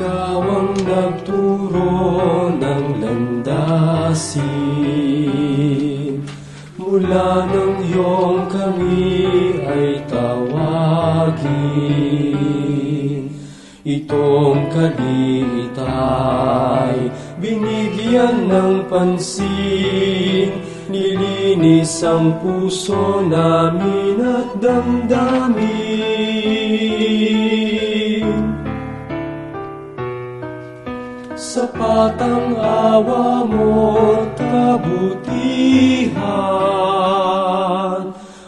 Ikaw ang nagturo ng landasin. Mula nang iyong kami ay tawagin. Itong kaliit binigyan ng pansin. Nilinis ang puso namin at damdamin Sapat ang awa mo at kabutihan.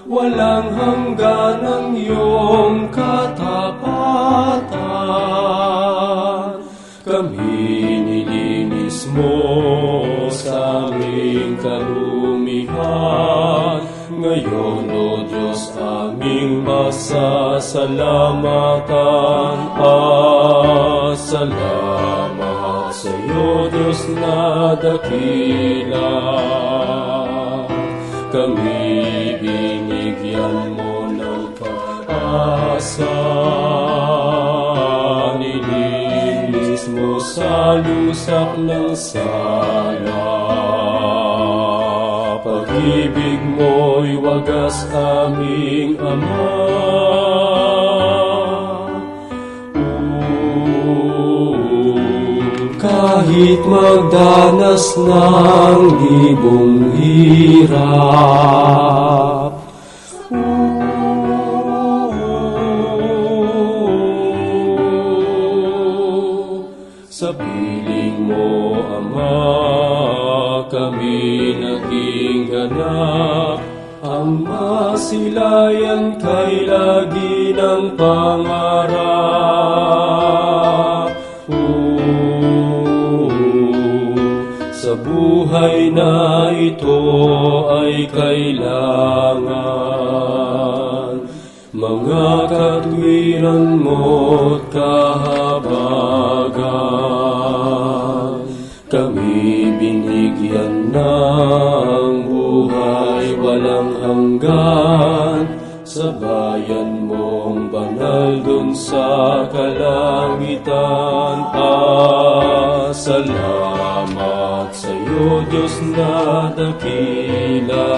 Walang hanggan ang iyong katapatan. Kami nilinis mo sa aming karumihan Ngayon, O Diyos, aming masasalamatan Ah, salamat sa iyo, Diyos na dakila Kami binigyan mo ng pag-asa Nilinis mo sa lusak ng sala Pag-ibig mo'y wagas aming Ama kahit magdanas ng libong hirap. Sa piling mo, Ama, kami naging ganap Ang masilayan kay lagi ng pangarap kailangan. Mga katwiran mo't kahabagan Kami binigyan ng buhay walang hanggan Sa bayan mong banal dun sa kalangitan. Ah, salamat sa iyo Diyos na dakila.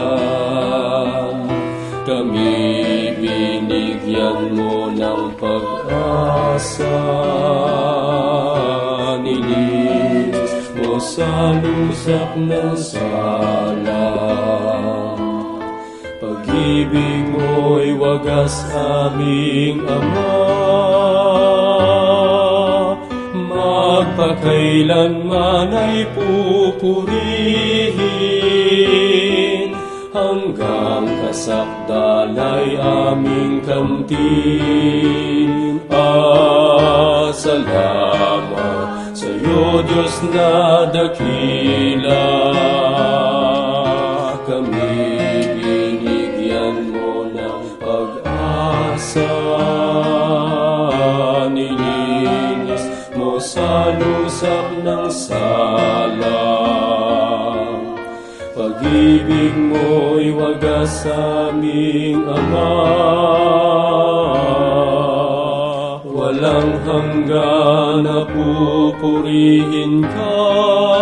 Kami binigyan mo ng pag-asa. Nilinis mo sa lusak ng sala. Pag-ibig mo'y wagas aming Ama Magpakailanman ay pupurihin hanggang kasakdalay aming kamtin. Ah, salamat sa iyo, Diyos na dakila. Lusak ng sala. Pag-ibig mo'y wagas aming Ama Walang hanggan na pupurihin ka